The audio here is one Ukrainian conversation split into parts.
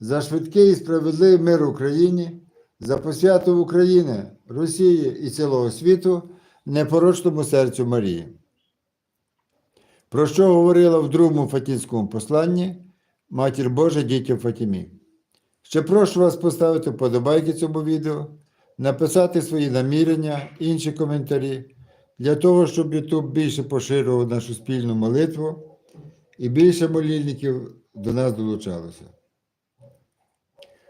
за швидкий і справедливий мир Україні, за посвяту України, Росії і цілого світу, непорочному серцю Марії. Про що говорила в другому Фатінському посланні Матір Божа дітям Фатімі. Ще прошу вас поставити вподобайки цьому відео, написати свої намірення, інші коментарі, для того, щоб YouTube більше поширював нашу спільну молитву і більше молільників до нас долучалося.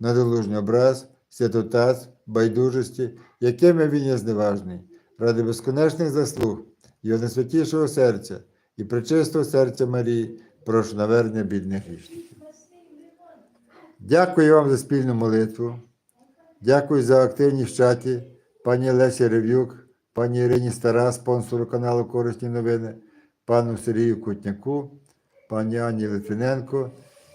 надолужній образ, святотаз, байдужості, якими він є зневажний, ради безконечних заслуг, його найсвятішого серця і пречистого серця Марії, прошу навернення бідних грішників. Дякую вам за спільну молитву. Дякую за активність в чаті, пані Лесі Рев'юк, пані Ірині Стара, спонсору каналу Корисні новини, пану Сергію Кутняку, пані Ані Литвиненко